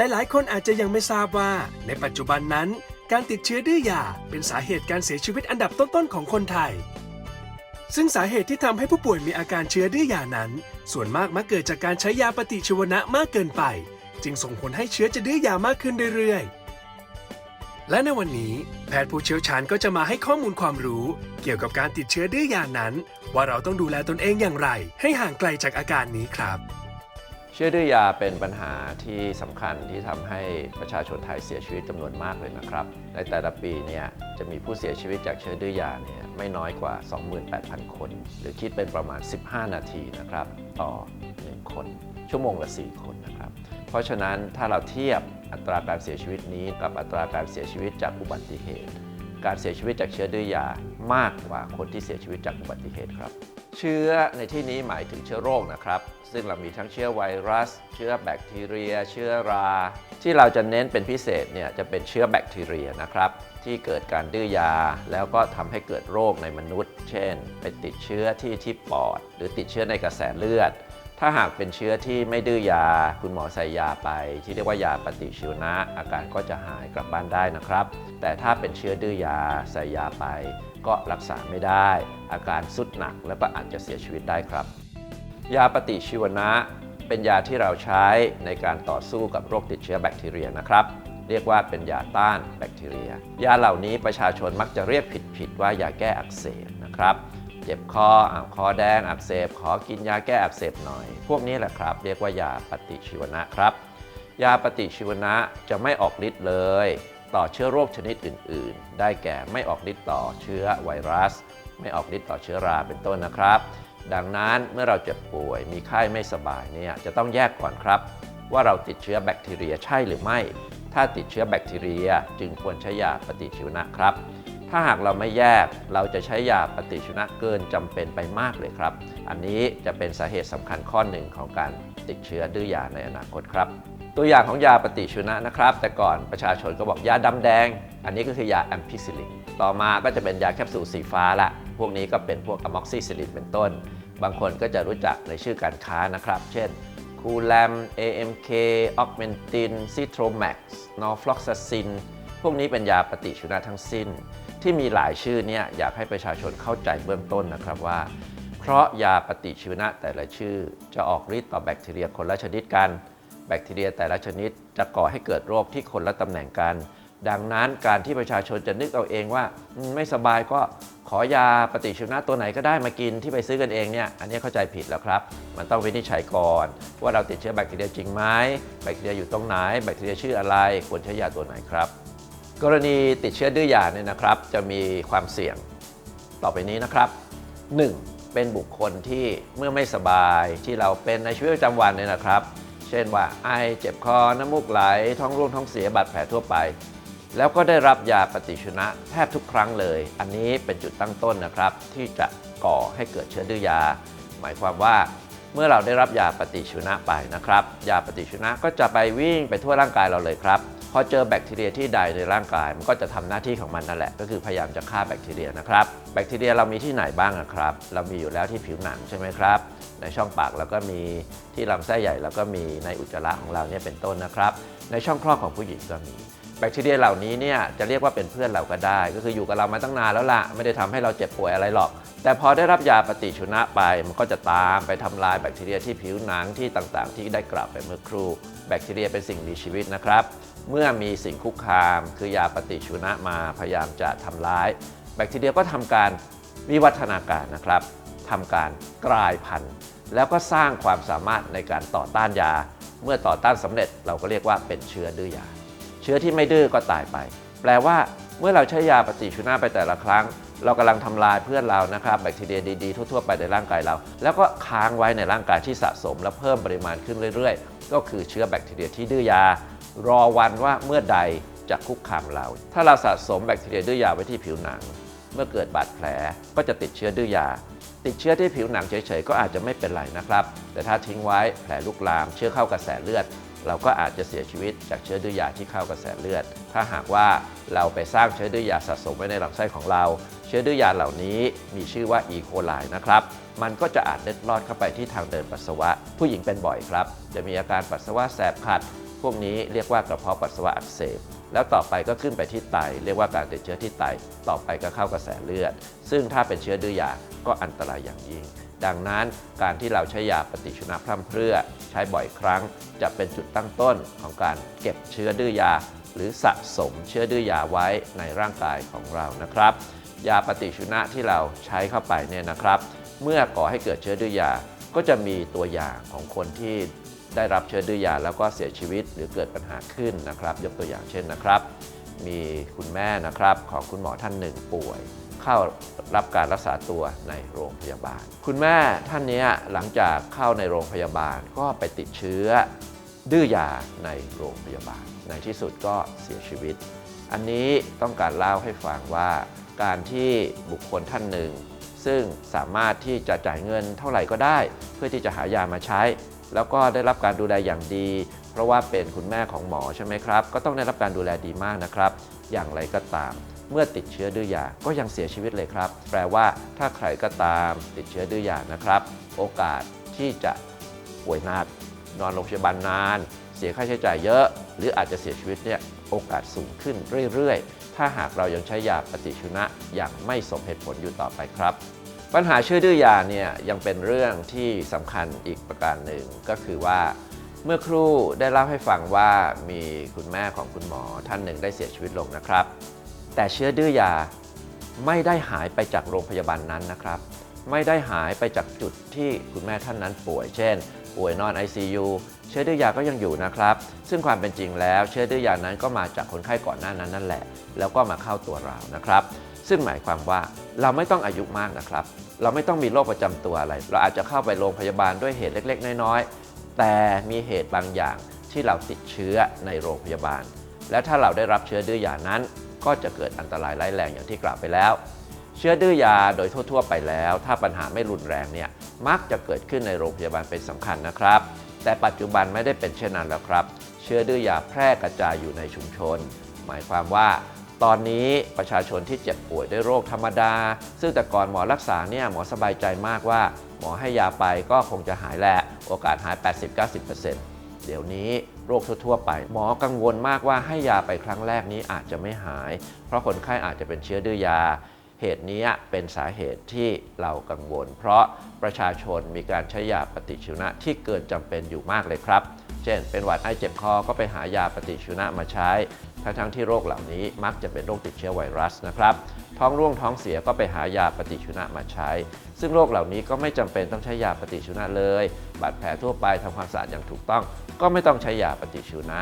หลายๆ คนอาจจะยังไม่ทราบว่า ในปัจจุบันนั้น การติดเชื้อดื้อยาเป็นสาเหตุการเสียชีวิตอันดับต้นๆของคนไทย ซึ่งสาเหตุที่ทำให้ผู้ป่วยมีอาการเชื้อดื้อยานั้น ส่วนมากมักเกิดจากการใช้ยาปฏิชีวนะมากเกินไป จึงส่งผลให้เชื้อจะดื้อยามากขึ้นเรื่อยๆและในวันนี้แพทย์ผู้เชี่ยวชาญก็จะมาให้ข้อมูลความรู้ เกี่ยวกับการติดเชื้อดื้อยานั้น ว่าเราต้องดูแลตนเองอย่างไร ให้ห่างไกลจากอาการนี้ครับ เชื้อดื้อยาเป็นปัญหาที่สำคัญที่ทำให้ประชาชนไทยเสียชีวิตจำนวนมากเลยนะครับ ในแต่ละปีเนี่ยจะมีผู้เสียชีวิตจากเชื้อดื้อยาเนี่ยไม่น้อยกว่า 28,000 คน หรือคิดเป็นประมาณ 15 นาทีนะครับ ต่อ 1 คน ชั่วโมงละ 4 คนนะครับ เพราะฉะนั้นถ้าเราเทียบอัตราการเสียชีวิตนี้กับอัตราการเสียชีวิตจากอุบัติเหตุ การเสียชีวิตจากเชื้อดื้อยามากกว่าคนที่เสียชีวิตจากอุบัติเหตุครับ เชื้อในที่นี้หมายถึงเชื้อโรคนะครับ ซึ่งเรามีทั้งเชื้อไวรัส เชื้อแบคทีเรีย เชื้อรา ที่เราจะเน้นเป็นพิเศษเนี่ยจะเป็นเชื้อแบคทีเรียนะครับที่เกิดการดื้อยา แล้วก็ทำให้เกิดโรคในมนุษย์ เช่น ไปติดเชื้อที่ที่ปอด หรือติดเชื้อในกระแสเลือด ถ้าหากเป็นเชื้อที่ไม่ดื้อยา คุณหมอใส่ยาไป ที่เรียกว่ายาปฏิชีวนะ อาการก็จะหายกลับบ้านได้นะครับ แต่ถ้าเป็นเชื้อดื้อยาใส่ยาไป ก็รักษาไม่ได้ อาการสุดหนักและก็อาจจะเสียชีวิตได้ครับ ยาปฏิชีวนะ เป็นยาที่เราใช้ในการต่อสู้กับโรคติดเชื้อแบคทีเรียนะครับเรียกว่าเป็นยาต้านแบคทีเรีย ยาเหล่านี้ประชาชนมักจะเรียกผิดๆว่ายาแก้อักเสบนะครับ เจ็บคอคอแดงอักเสบ ขอกินยาแก้อักเสบหน่อย พวกนี้แหละครับ เรียกว่ายาปฏิชีวนะครับ ยาปฏิชีวนะจะไม่ออกฤทธิ์เลย ต่อเชื้อโรคชนิดอื่น ๆ ได้แก่ไม่ออกฤทธิ์ต่อเชื้อไวรัส ไม่ออกฤทธิ์ต่อเชื้อราเป็นต้นนะครับ ดังนั้นเมื่อเราเจ็บป่วยมีไข้ไม่สบายเนี่ยจะต้องแยกก่อนครับ ว่าเราติดเชื้อแบคทีเรียใช่หรือไม่ ถ้าติดเชื้อแบคทีเรียจึงควรใช้ยาปฏิชีวนะครับ ถ้าหากเราไม่แยกเราจะใช้ยาปฏิชีวนะเกินจำเป็นไปมากเลยครับ อันนี้จะเป็นสาเหตุสำคัญข้อหนึ่งของการติดเชื้อดื้อยาในอนาคตครับ ตัวอย่างของยาปฏิชีวนะนะครับ แต่ก่อนประชาชนก็บอกยาดำแดง อันนี้ก็คือยาแอมพิซิลินต่อมาก็จะเป็นยาแคปซูลสีฟ้าละพวกนี้ก็เป็นพวกอะม็อกซิซิลินเป็นต้น บางคนก็จะรู้จักในชื่อการค้านะครับ เช่นคูแลม AMK ออกเมนตินซิโทรแม็กซ์นอฟลอกซาซินพวกนี้เป็นยาปฏิชีวนะทั้งสิ้น ที่มีหลายชื่อเนี่ยอยากให้ประชาชนเข้าใจเบื้องต้นนะครับว่า เพราะยาปฏิชีวนะแต่ละชื่อ จะออกฤทธิ์ต่อแบคทีเรียคนละชนิดกัน แบคทีเรียแต่ละชนิด จะก่อให้เกิดโรคที่คนละตำแหน่งกัน ดังนั้นการที่ประชาชนจะนึกเอาเองว่าไม่สบายก็ขอยาปฏิชีวนะตัวไหนก็ได้มากินที่ไปซื้อกันเองเนี่ยอันนี้เข้าใจผิดแล้วครับ มันต้องวินิจฉัยก่อน ว่าเราติดเชื้อแบคทีเรียจริงไหมแบคทีเรียอยู่ตรงไหนแบคทีเรียชื่ออะไรควรใช้ยาตัวไหนครับ กรณีติดเชื้อดื้อยาเนี่ยนะครับ จะมีความเสี่ยงต่อไปนี้นะครับ 1. เป็นบุคคลที่เมื่อไม่สบายที่เราเป็นในชีวิตประจำวันเนี่ยนะครับ เช่นว่าไอเจ็บคอ น้ำมูกไหล ท้องร่วงท้องเสียบาดแผลทั่วไป แล้วก็ได้รับยาปฏิชีวนะแทบทุกครั้งเลย อันนี้เป็นจุดตั้งต้นนะครับ ที่จะก่อให้เกิดเชื้อดื้อยา หมายความว่าเมื่อเราได้รับยาปฏิชีวนะไปนะครับ ยาปฏิชีวนะก็จะไปวิ่งไปทั่วร่างกายเราเลยครับ อเจอแบคทีเรียที่ใดในร่างกาย มันก็จะทำหน้าที่ของมันนั่นแหละ ก็คือพยายามจะฆ่าแบคทีเรียนะครับ แบคทีเรียเรามีที่ไหนบ้างครับ เรามีอยู่แล้วที่ผิวหนังใช่ไหมครับ ในช่องปากเราก็มี ที่ลำไส้ใหญ่เราก็มี ในอุจจาระของเราเนี่ยเป็นต้นนะครับ ในช่องคลอดของผู้หญิงก็มี แบคทีเรียเหล่านี้เนี่ยจะเรียกว่าเป็นเพื่อนเราก็ได้ ก็คืออยู่กับเรามาตั้งนานแล้วล่ะไม่ได้ทำให้เราเจ็บป่วยอะไรหรอก แต่พอได้รับยาปฏิชีวนะไป มันก็จะตามไปทำลายแบคทีเรียที่ผิวหนังที่ต่างๆ ที่ได้กล่าวไปเมื่อครู่ แบคทีเรียเป็นสิ่งมีชีวิตนะครับ เมื่อมีสิ่งคุกคาม คือยาปฏิชีวนะมาพยายามจะทำร้าย แบคทีเรียก็ทำการวิวัฒนาการนะครับทำการกลายพันธุ์ แล้วก็สร้างความสามารถในการต่อต้านยา เมื่อต่อต้านสำเร็จเราก็เรียกว่าเป็นเชื้อดื้อยา ชื้อที่ไม่ดื้อก็ตายไป แปลว่าเมื่อเราใช้ยาปฏิชีวนะไปแต่ละครั้ง เรากำลังทำลายเพื่อนเรานะครับแบคทีเรียดีๆ ทั่วๆไปในร่างกายเรา แล้วก็ค้างไว้ในร่างกายที่สะสม และเพิ่มปริมาณขึ้นเรื่อยๆ ก็คือเชื้อแบคทีเรียที่ดื้อยา รอวันว่าเมื่อใดจะคุกคามเรา ถ้าเราสะสมแบคทีเรียดื้อยาไว้ที่ผิวหนัง เมื่อเกิดบาดแผลก็จะติดเชื้อดื้อยา ติดเชื้อที่ผิวหนังเฉยๆ ก็อาจจะไม่เป็นไรนะครับ แต่ถ้าทิ้งไว้แผลลุกลาม เชื้อเข้ากระแสเลือด เราก็อาจจะเสียชีวิตจากเชื้อดื้อยาที่เข้ากระแสเลือด ถ้าหากว่าเราไปสร้างเชื้อดื้อยาสะสมไว้ในลำไส้ของเรา เชื้อดื้อยาเหล่านี้มีชื่อว่าอีโคไลนะครับ มันก็จะอาจเล็ดลอดเข้าไปที่ทางเดินปัสสาวะ ผู้หญิงเป็นบ่อยครับ จะมีอาการปัสสาวะแสบขัด พวกนี้เรียกว่ากระเพาะปัสสาวะอักเสบแล้วต่อไปก็ขึ้นไปที่ไต เรียกว่าการติดเชื้อที่ไต ต่อไปก็เข้ากระแสเลือด ซึ่งถ้าเป็นเชื้อดื้อยาก็อันตรายอย่างยิ่ง ดังนั้นการที่เราใช้ยาปฏิชีวนะพร่ำเพรื่อใช้บ่อยครั้ง จะเป็นจุดตั้งต้นของการเก็บเชื้อดื้อยา หรือสะสมเชื้อดื้อยาไว้ในร่างกายของเรานะครับ ยาปฏิชีวนะที่เราใช้เข้าไปเนี่ยนะครับ เมื่อก่อให้เกิดเชื้อดื้อยาก็จะมีตัวอย่างของคนที่ได้รับเชื้อดื้อยาแล้วก็เสียชีวิตหรือเกิดปัญหาขึ้นนะครับ ยกตัวอย่างเช่นนะครับ มีคุณแม่นะครับของคุณหมอท่านหนึ่งป่วย เข้ารับการรักษาตัวในโรงพยาบาล คุณแม่ท่านนี้หลังจากเข้าในโรงพยาบาลก็ไปติดเชื้อ ดื้อยาในโรงพยาบาล ในที่สุดก็เสียชีวิต อันนี้ต้องการเล่าให้ฟังว่า การที่บุคคลท่านหนึ่ง ซึ่งสามารถที่จะจ่ายเงินเท่าไหร่ก็ได้ เพื่อที่จะหายามาใช้ แล้วก็ได้รับการดูแลอย่างดี เพราะว่าเป็นคุณแม่ของหมอใช่ไหมครับ ก็ต้องได้รับการดูแลดีมากนะครับ อย่างไรก็ตาม เมื่อติดเชื้อดื้อยาก็ยังเสียชีวิตเลยครับ แปลว่าถ้าใครก็ตามติดเชื้อดื้อยานะครับ โอกาสที่จะป่วยหนักนอนโรงพยาบาลนาน เสียค่าใช้จ่ายเยอะ หรืออาจจะเสียชีวิตเนี่ยโอกาสสูงขึ้นเรื่อยๆ ถ้าหากเรายังใช้ยาปฏิชีวนะอย่างไม่สมเหตุผลอยู่ต่อไปครับ ปัญหาเชื้อดื้อยาเนี่ยยังเป็นเรื่องที่สำคัญอีกประการหนึ่งก็คือว่าเมื่อครู่ได้เล่าให้ฟังว่ามีคุณแม่ของคุณหมอท่านหนึ่งได้เสียชีวิตลงนะครับ แต่เชื้อดื้อยาไม่ได้หายไปจากโรงพยาบาลนั้นนะครับ ไม่ได้หายไปจากจุดที่คุณแม่ท่านนั้นป่วย เช่น ป่วยนอน ICU เชื้อดื้อยาก็ยังอยู่นะครับ ซึ่งความเป็นจริงแล้วเชื้อดื้อยานั้นก็มาจากคนไข้ก่อนหน้านั้นนั่นแหละ แล้วก็มาเข้าตัวเรานะครับ ซึ่งหมายความว่าเราไม่ต้องอายุมากนะครับ เราไม่ต้องมีโรคประจำตัวอะไร เราอาจจะเข้าไปโรงพยาบาลด้วยเหตุเล็ก ๆ น้อยๆ แต่มีเหตุบางอย่างที่เราติดเชื้อในโรงพยาบาล และถ้าเราได้รับเชื้อดื้อยานั้น ก็จะเกิดอันตรายร้ายแรงอย่างที่กล่าวไปแล้ว เชื้อดื้อยาโดยทั่ว ๆ ไปแล้ว ถ้าปัญหาไม่รุนแรงเนี่ยมักจะเกิดขึ้นในโรงพยาบาลเป็นสำคัญนะครับ แต่ปัจจุบันไม่ได้เป็นเช่นนั้นแล้วครับ เชื้อดื้อยาแพร่กระจายอยู่ในชุมชน หมายความว่าตอนนี้ประชาชนที่เจ็บป่วยด้วยโรคธรรมดา ซึ่งแต่ก่อนหมอรักษาเนี่ยหมอสบายใจมากว่า หมอให้ยาไปก็คงจะหายแหละโอกาสหาย 80-90% เดี๋ยวนี้โรคทั่วๆไป หมอกังวลมากว่าให้ยาไปครั้งแรกนี้อาจจะไม่หาย เพราะคนไข้อาจจะเป็นเชื้อดื้อยา เหตุนี้เป็นสาเหตุที่เรากังวล เพราะประชาชนมีการใช้ยาปฏิชีวนะที่เกินจำเป็นอยู่มากเลยครับ ช่น เป็นหวัดไอเจ็บคอก็ไปหายาปฏิชีวนะมาใช้ ทั้งๆที่โรคเหล่านี้มักจะเป็นโรคติดเชื้อไวรัสนะครับ ท้องร่วงท้องเสียก็ไปหายาปฏิชีวนะมาใช้ ซึ่งโรคเหล่านี้ก็ไม่จำเป็นต้องใช้ยาปฏิชีวนะเลย บาดแผลทั่วไปทำความสะอาดอย่างถูกต้อง ก็ไม่ต้องใช้ยาปฏิชีวนะ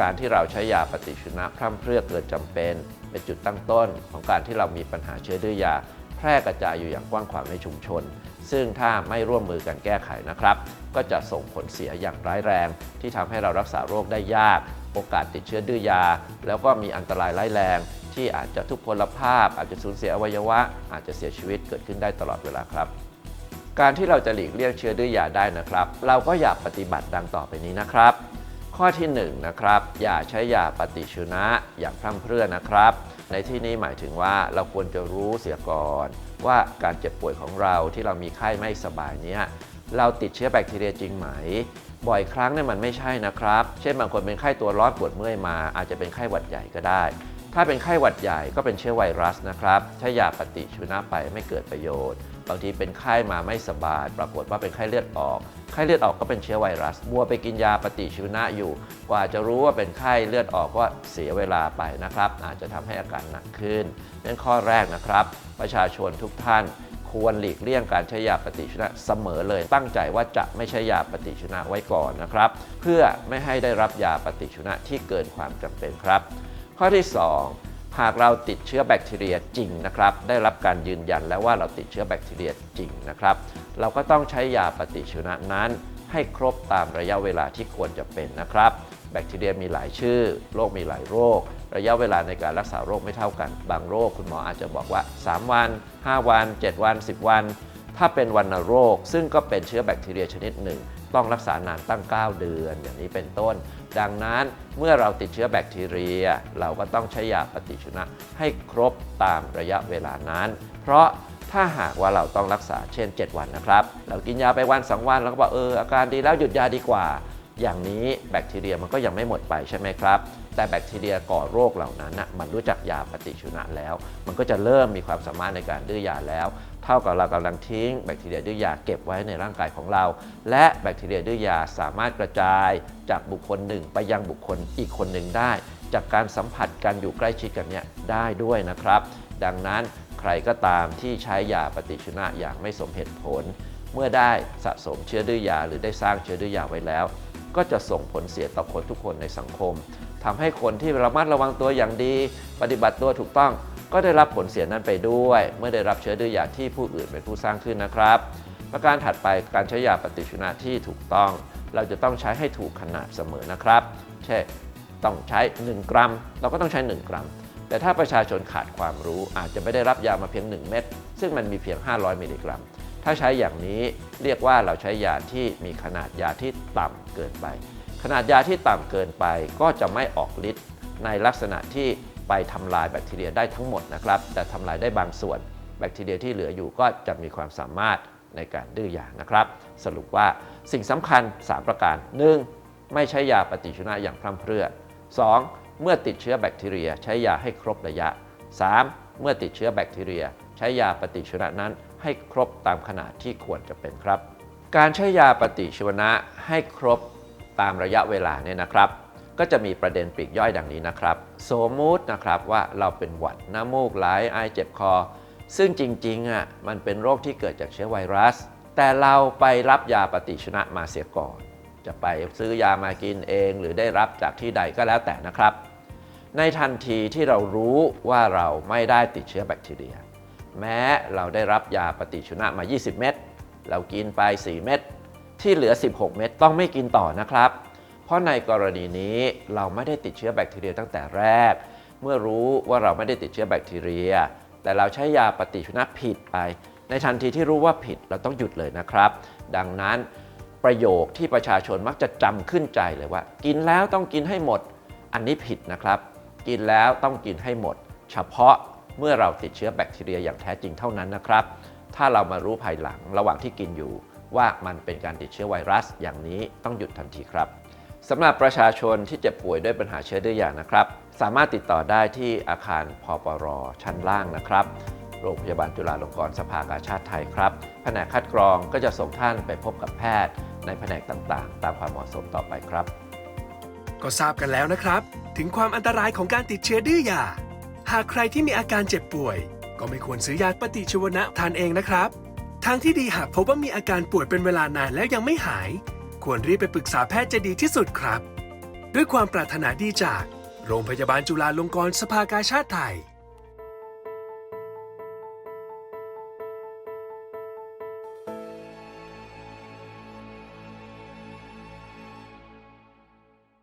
การที่เราใช้ยาปฏิชีวนะพร่ำเพรื่อเกินจำเป็น เป็นจุดตั้งต้น ของการที่เรามีปัญหาเชื้อดื้อยา แพร่กระจายอยู่อย่างกว้างขวางในชุมชน ซึ่งถ้าไม่ร่วมมือกันแก้ไขนะครับ ก็จะส่งผลเสียอย่างร้ายแรง ที่ทำให้เรารักษาโรคได้ยาก โอกาสติดเชื้อดื้อยา แล้วก็มีอันตรายร้ายแรง ที่อาจจะทุพพลภาพ อาจจะสูญเสียอวัยวะ อาจจะเสียชีวิตเกิดขึ้นได้ตลอดเวลาครับ การที่เราจะหลีกเลี่ยงเชื้อดื้อยาได้นะครับ เราก็อย่าปฏิบัติดังต่อไปนี้นะครับ ข้อที่1นงนะครับอย่าใช้ยาปฏิชีวนะอย่างพร่ำเพรื่อนะครับ ในที่นี้หมายถึงว่าเราควรจะรู้เสียก่อนว่าการเจ็บป่วยของเราที่เรามีไข้ไม่สบายเนี้ย เราติดเชื้อแบคทีเรียจริงไหม บ่อยครั้งเนี่ยมันไม่ใช่นะครับ เช่นบางคนเป็นไข้ตัวร้อนปวดเมื่อยมา อาจจะเป็นไข้หวัดใหญ่ก็ได้ ถ้าเป็นไข้หวัดใหญ่ก็เป็นเชื้อไวรัสนะครับใช้ยาปฏิชีวนะไปไม่เกิดประโยชน์ บางทีเป็นไข้มาไม่สบาย ปรากฏว่าเป็นไข้เลือดออก ไข้เลือดออกก็เป็นเชื้อไวรัสมัวไปกินยาปฏิชีวนะอยู่ กว่าจะรู้ว่าเป็นไข้เลือดออกก็เสียเวลาไปนะครับ อาจจะทำให้อาการหนักขึ้นนั่นข้อแรกนะครับ ประชาชนทุกท่าน ควรหลีกเลี่ยงการใช้ยาปฏิชีวนะเสมอเลย ตั้งใจว่าจะไม่ใช้ยาปฏิชีวนะไว้ก่อนนะครับ เพื่อไม่ให้ได้รับยาปฏิชีวนะที่เกินความจำเป็นครับ ข้อที่ 2หากเราติดเชื้อแบคทีเรียจริงนะครับ ได้รับการยืนยันแล้วว่าเราติดเชื้อแบคทีเรียจริงนะครับ เราก็ต้องใช้ยาปฏิชีวนะนั้น ให้ครบตามระยะเวลาที่ควรจะเป็นนะครับ แบคทีเรียมีหลายชื่อ โรคมีหลายโรค ระยะเวลาในการรักษาโรคไม่เท่ากัน บางโรคคุณหมออาจจะบอกว่า 3 วัน 5 วัน 7 วัน 10 วัน ถ้าเป็นวัณโรค ซึ่งก็เป็นเชื้อแบคทีเรียชนิดหนึ่ง ต้องรักษานานตั้ง 9 เดือน อย่างนี้เป็นต้น ดังนั้นเมื่อเราติดเชื้อแบคทีเรีย เราก็ต้องใช้ยาปฏิชีวนะให้ครบตามระยะเวลานั้น เพราะ ถ้าหากว่าเราต้องรักษาเช่น 7 วันนะครับ เรากินยาไปวัน2วันแล้วก็บอกเอออาการดีแล้วหยุดยาดีกว่า อย่างนี้แบคทีเรียมันก็ยังไม่หมดไปใช่ไหมครับ แต่แบคทีเรียก่อโรคเหล่านั้นนะมันรู้จักยาปฏิชีวนะแล้ว มันก็จะเริ่มมีความสามารถในการดื้อยาแล้ว เท่ากับเรากำลังทิ้งแบคทีเรียดื้อยาเก็บไว้ในร่างกายของเรา และแบคทีเรียดื้อยาสามารถกระจายจากบุคคลหนึ่งไปยังบุคคลอีกคนหนึ่งได้ จากการสัมผัสกันอยู่ใกล้ชิดกันเนี่ยได้ด้วยนะครับ ดังนั้น ใครก็ตามที่ใช้ยาปฏิชีวนะอย่างไม่สมเหตุผล เมื่อได้สะสมเชื้อดื้อยา หรือได้สร้างเชื้อดื้อยาไว้แล้ว ก็จะส่งผลเสียต่อคนทุกคนในสังคมทำให้คนที่ระมัดระวังตัวอย่างดี ปฏิบัติตัวถูกต้องก็ได้รับผลเสียนั้นไปด้วย เมื่อได้รับเชื้อดื้อยาที่ผู้อื่นเป็นผู้สร้างขึ้นนะครับ ประการถัดไปการใช้ยาปฏิชีวนะที่ถูกต้อง เราจะต้องใช้ให้ถูกขนาดเสมอนะครับ เช่นต้องใช้ 1 กรัม เราก็ต้องใช้ 1 กรัม แต่ถ้าประชาชนขาดความรู้อาจจะไม่ได้รับยามาเพียง 1 เม็ดซึ่งมันมีเพียง 500 มิลลิกรัม ถ้าใช้อย่างนี้เรียกว่าเราใช้ยาที่มีขนาดยาที่ต่ำเกินไป ขนาดยาที่ต่ำเกินไปก็จะไม่ออกฤทธิ์ในลักษณะที่ไปทำลายแบคทีเรียได้ทั้งหมดนะครับ แต่ทำลายได้บางส่วน แบคทีเรียที่เหลืออยู่ก็จะมีความสามารถในการดื้อยานะครับ สรุปว่าสิ่งสำคัญ 3 ประการ 1. ไม่ใช้ยาปฏิชีวนะอย่างพร่ำเพรื่อ 2. เมื่อติดเชื้อแบคทีเรีย ใช้ยาให้ครบระยะ 3. เมื่อติดเชื้อแบคทีเรีย ใช้ยาปฏิชีวนะนั้นให้ครบตามขนาดที่ควรจะเป็นครับ การใช้ยาปฏิชีวนะให้ครบตามระยะเวลาเนี่ยนะครับ ก็จะมีประเด็นปลีกย่อยดังนี้นะครับ สมมุตินะครับว่าเราเป็นหวัดน้ำมูกไหลไอเจ็บคอ ซึ่งจริงๆอะมันเป็นโรคที่เกิดจากเชื้อไวรัส แต่เราไปรับยาปฏิชีวนะมาเสียก่อน จะไปซื้อยามากินเอง หรือได้รับจากที่ใดก็แล้วแต่นะครับ ในทันทีที่เรารู้ว่าเราไม่ได้ติดเชื้อแบคทีเรีย แม้เราได้รับยาปฏิชีวนะมา 20 เม็ดเรากินไป 4 เม็ดที่เหลือ 16 เม็ดต้องไม่กินต่อนะครับ เพราะในกรณีนี้เราไม่ได้ติดเชื้อแบคทีเรียตั้งแต่แรก เมื่อรู้ว่าเราไม่ได้ติดเชื้อแบคทีเรีย แต่เราใช้ยาปฏิชีวนะผิดไป ในทันทีที่รู้ว่าผิดเราต้องหยุดเลยนะครับ ดังนั้นประโยคที่ประชาชนมักจะจำขึ้นใจเลยว่า กินแล้วต้องกินให้หมดอันนี้ผิดนะครับ กินแล้วต้องกินให้หมด เฉพาะเมื่อเราติดเชื้อแบคทีเรียอย่างแท้จริงเท่านั้นนะครับ ถ้าเรามารู้ภายหลังระหว่างที่กินอยู่ ว่ามันเป็นการติดเชื้อไวรัส อย่างนี้ต้องหยุดทันทีครับสำหรับประชาชนที่เจ็บป่วยด้วยปัญหาเชื้อดื้อยานะครับ สามารถติดต่อได้ที่อาคารพปร ชั้นล่างนะครับ โรงพยาบาลจุฬาลงกรณ์สภากาชาติไทยครับ แผนกคัดกรองก็จะส่งท่านไปพบกับแพทย์ ในแผนกต่างๆ ตามความเหมาะสมต่อไปครับ ก็ทราบกันแล้วนะครับ ถึงความอันตรายของการติดเชื้อดื้อยา หากใครที่มีอาการเจ็บป่วย ก็ไม่ควรซื้อยาปฏิชีวนะทานเองนะครับ ทางที่ดีหากพบว่ามีอาการป่วยเป็นเวลานานแล้วยังไม่หาย ควรรีบไปปรึกษาแพทย์จะดีที่สุดครับ ด้วยความปรารถนาดีจาก โรงพยาบาลจุฬาลงกรณ์สภากาชาติไทย